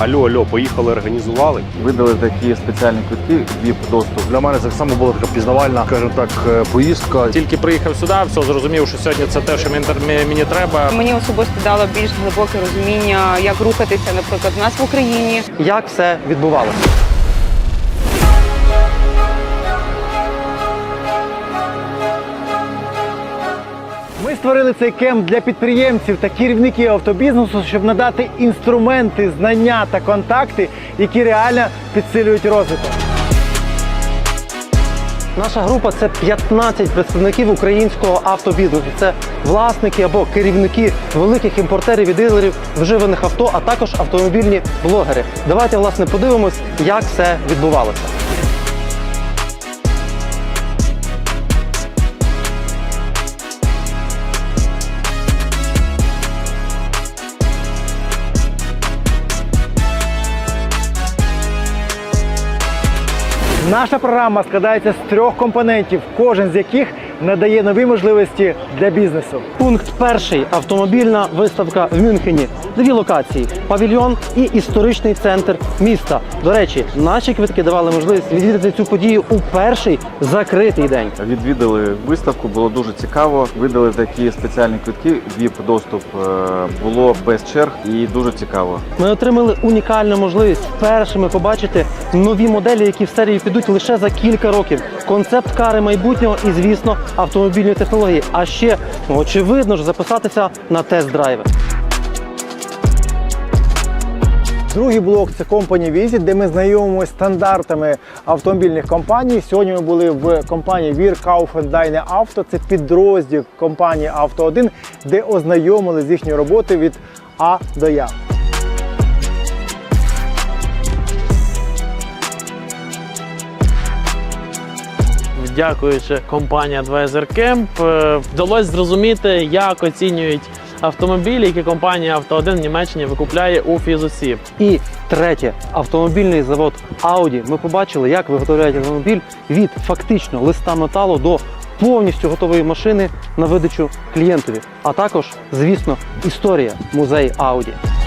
Алло, алло, поїхали, організували. Видали такі спеціальні квитки, віп доступ. Для мене так само була така пізнавальна, скажімо так, е, поїздка. Тільки приїхав сюди, все зрозумів, що сьогодні це те, що мені, мені треба. Мені особисто дало більш глибоке розуміння, як рухатися, наприклад, в нас в Україні. як все відбувалося. Ми створили цей кемп для підприємців та керівників автобізнесу, щоб надати інструменти, знання та контакти, які реально підсилюють розвиток. Наша група це 15 представників українського автобізнесу. Це власники або керівники великих імпортерів і дилерів вживаних авто, а також автомобільні блогери. Давайте власне подивимось, як все відбувалося. Наша програма складається з трьох компонентів, кожен з яких надає нові можливості для бізнесу. Пункт перший автомобільна виставка в Мюнхені. Дві локації: павільйон і історичний центр міста. До речі, наші квитки давали можливість відвідати цю подію у перший закритий день. Відвідали виставку, було дуже цікаво. Видали такі спеціальні квитки, vip доступ е, було без черг і дуже цікаво. Ми отримали унікальну можливість першими побачити нові моделі, які в серії підуть лише за кілька років. Концепт кари майбутнього і, звісно, автомобільної технології. А ще очевидно ж записатися на тест-драйви. Другий блок це компанія Visit, де ми знайомимося стандартами автомобільних компаній. Сьогодні ми були в компанії Wir Kaufen Deine Auto. Це підрозділ компанії Авто 1, де ознайомили з їхньою роботою від А до Я. дякуючи компанії Advisor Camp, е, вдалося зрозуміти, як оцінюють автомобілі, які компанія Авто 1 в Німеччині викупляє у фізусі. І третє, автомобільний завод Audi. Ми побачили, як виготовляють автомобіль від фактично листа металу до повністю готової машини на видачу клієнтові. А також, звісно, історія музей Audi.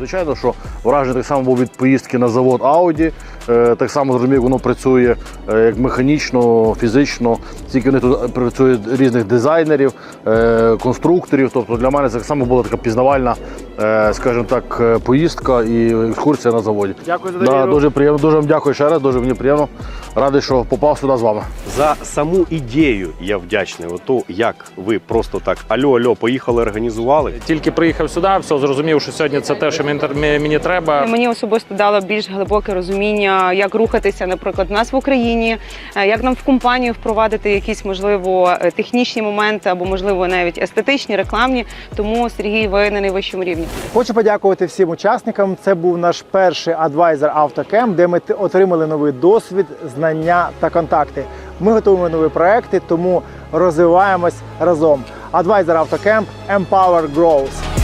Звичайно, що враження так само був від поїздки на завод Audi. Е, Так само зрозумів, воно працює е, як механічно, фізично. Тільки вони тут працюють різних дизайнерів, е, конструкторів. Тобто для мене це так само була така пізнавальна, е, скажімо так, е, поїздка і екскурсія на заводі. Дякую за Да, дуже приємно, дуже вам дякую ще раз, дуже мені приємно. Радий, що попав сюди з вами. За саму ідею я вдячний. Ото як ви просто так алло, алло, поїхали, організували. Тільки приїхав сюди, все зрозумів, що сьогодні це те, що мені, мені треба. Мені особисто дало більш глибоке розуміння, як рухатися, наприклад, у нас в Україні, е, як нам в компанію впровадити якісь можливо е, технічні моменти або можливо навіть естетичні, рекламні. Тому Сергій, ви на найвищому рівні. Хочу подякувати всім учасникам. Це був наш перший адвайзер Автокемп, де ми отримали новий досвід, знання та контакти. Ми готуємо нові проекти, тому розвиваємось разом. Адвайзер Автокемп Empower Growth.